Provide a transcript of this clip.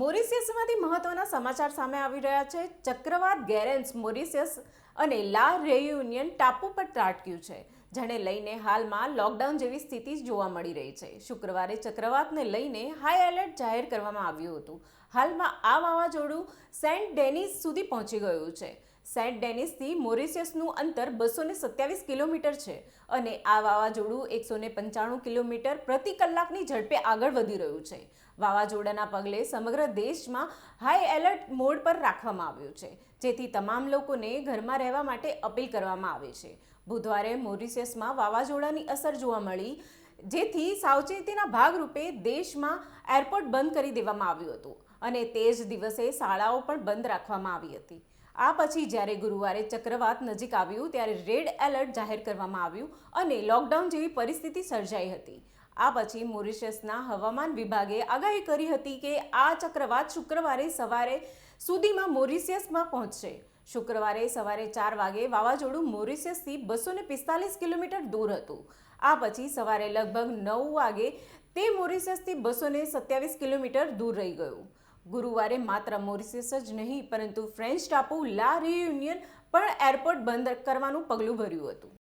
મોરિશિયસમાંથી મહત્વના સમાચાર સામે આવી રહ્યા છે. ચક્રવાત ગેરેન્સ મોરિશિયસ અને લા રેયુનિયન ટાપુ પર ત્રાટક્યું છે, જેને લઈને હાલમાં લોકડાઉન જેવી સ્થિતિ જોવા મળી રહી છે. શુક્રવારે ચક્રવાતને લઈને હાઈ એલર્ટ જાહેર કરવામાં આવ્યું હતું. હાલમાં આ વાવાઝોડું સેન્ટ ડેનિસ સુધી પહોંચી ગયું છે. સેન્ટ ડેનિસથી મોરિશિયસનું અંતર બસો ને સત્યાવીસ કિલોમીટર છે અને આ વાવાઝોડું એકસો ને પંચાણું કિલોમીટર પ્રતિ કલાકની ઝડપે આગળ વધી રહ્યું છે. વાવાઝોડાના પગલે સમગ્ર દેશમાં હાઈ એલર્ટ મોડ પર રાખવામાં આવ્યું છે, જેથી તમામ લોકોને ઘરમાં રહેવા માટે અપીલ કરવામાં આવે છે. બુધવારે મોરિશિયસમાં વાવાઝોડાની અસર જોવા મળી, જેથી સાવચેતીના ભાગરૂપે દેશમાં એરપોર્ટ બંધ કરી દેવામાં આવ્યું હતું અને તે જ દિવસે શાળાઓ પણ બંધ રાખવામાં આવી હતી. આ પછી જ્યારે ગુરુવારે ચક્રવાત નજીક આવ્યું ત્યારે રેડ એલર્ટ જાહેર કરવામાં આવ્યું અને લોકડાઉન જેવી પરિસ્થિતિ સર્જાઈ હતી. આ પછી મોરિશિયસના હવામાન વિભાગે આગાહી કરી હતી કે આ ચક્રવાત શુક્રવારે સવારે સુધીમાં મોરિશિયસમાં પહોંચશે. શુક્રવારે સવારે ચાર વાગે વાવાઝોડું મોરિશિયસથી બસો ને પિસ્તાલીસ કિલોમીટર દૂર હતું. આ પછી સવારે લગભગ નવ વાગે તે મોરિશિયસથી બસો સત્યાવીસ કિલોમીટર દૂર રહી ગયું. ગુરુવારે માત્ર મોરિશિયસ જ નહીં, પરંતુ ફ્રેન્ચ ટાપુ લા રિયુનિયન પણ એરપોર્ટ બંધ કરવાનું પગલું ભર્યું હતું.